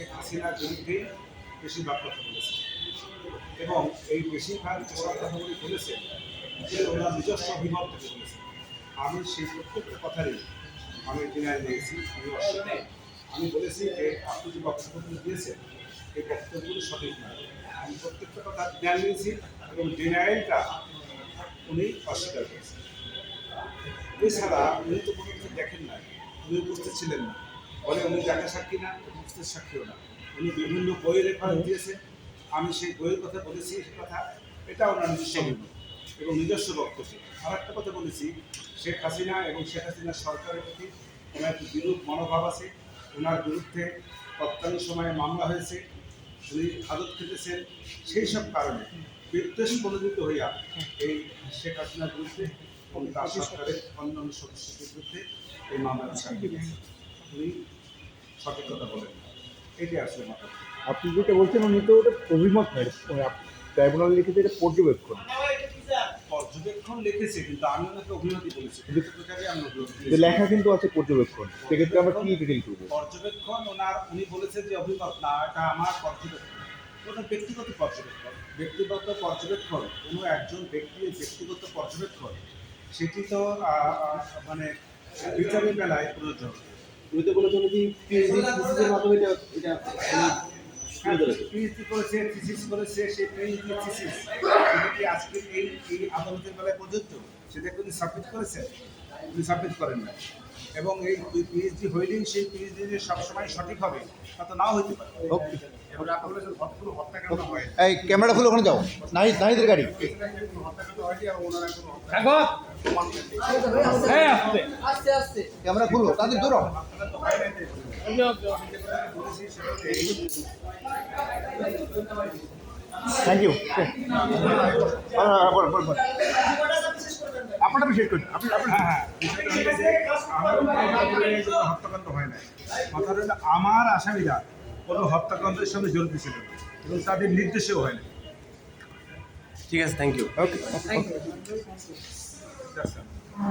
শেখ হাসিনার বিরুদ্ধে বেশিরভাগ কথা বলেছে। এবং এই বেশিরভাগ যেসব কথাগুলি বলেছে যে ওনার নিজস্ব অভিমত থেকে বলেছে। আমি সেই প্রত্যেকটা কথারই আমি ডিনায় নিয়েছি আমি অস্বীকার আমি বলেছি যে আপনি যে বক্তব্যগুলো দিয়েছেন, এই বক্তব্যগুলো সঠিক নয়। আমি প্রত্যেকটা কথা জ্ঞান নিয়েছি এবং ডিনাইলটা উনি অস্বীকার করেছেন। এছাড়া উনি তো কোনো কিছু দেখেন না উনি উপস্থিত ছিলেন না। বলে উনি জায়গা সাক্ষী না উপস্থিত সাক্ষীও না। উনি বিভিন্ন বইয়ের রেফারেন্স দিয়েছেন আমি সেই বইয়ের কথা বলেছি, সে কথা, এটা ওনার নিজস্ব এবং নিজস্ব বক্তব্য। আর একটা কথা বলেছি, শেখ হাসিনা এবং শেখ হাসিনার সরকারের প্রতি ওনার একটি বিরূপ মনোভাব আছে। ওনার বিরুদ্ধে তৎকালীন সময়ে মামলা হয়েছে, উনি হাজত খেটেছেন। সেই সব কারণে বিদ্বেষ প্রণোদিত হইয়া এই শেখ হাসিনার বিরুদ্ধে এবং তার সরকারের অন্যান্য সদস্যদের বিরুদ্ধে এই মামলা দিয়েছেন উনি সঠিক কথা বলেন। না। এটাই আসলে মাথা আপনি যেটা বলছেন উনি তো ওটা অভিমত নয় ট্রাইব্যুনাল লিখেছে এটা পর্যবেক্ষণ। পর্যবেক্ষণ লিখেছে কিন্তু আমি ওনাকে বলেছি। লেখা কিন্তু আছে পর্যবেক্ষণ। সেক্ষেত্রে আমরা কি ডিটেল করব? পর্যবেক্ষণ ওনার উনি বলেছেন যে অভিমত না এটা আমার পর্যবেক্ষণ। ওটা ব্যক্তিগত পর্যবেক্ষণ। ব্যক্তিগত পর্যবেক্ষণ কোনো একজন ব্যক্তির ব্যক্তিগত পর্যবেক্ষণ সেটি তো মানে বিচারের বেলায় প্রযোজ্য উনি তো বলেছেন কি পিএইচডি থিসিসের মাধ্যমে এটা এটা পিএইচডি করেছে থিসিস করেছে সেই পিএইচডি থিসিস কি আজকে এই এই আদালতের বেলায় প্রযোজ্য সেটা কি উনি সাবমিট করেছেন উনি সাবমিট করেন না এবং এই পিএইচডি হইলেই সেই পিএইচডি যে সবসময় সঠিক হবে তা তো নাও হইতে পারে। এই ক্যামেরা খুলে ওখানে যাও। নাই নাহিদের গাড়ি। হত্যাকাণ্ড হয়নি এবং ওনারা কোনো হত্যা- আস্তে আস্তে ক্যামেরা খুলো তাদের দূর হত্যাকাণ্ড হয় থ্যাংক ইউ আপনারা বিশেষ করুন আপনি আপনি হ্যাঁ হ্যাঁ বিষয়টা হলো যে আমার হত্যাকাণ্ড হয় নাই কথা হলো আমার আসামিরা কোনো হত্যাকাণ্ডের সঙ্গে জড়িত ছিল না এবং তাদের নির্দেশেও হয় না ঠিক আছে থ্যাংক ইউ ওকে 出した。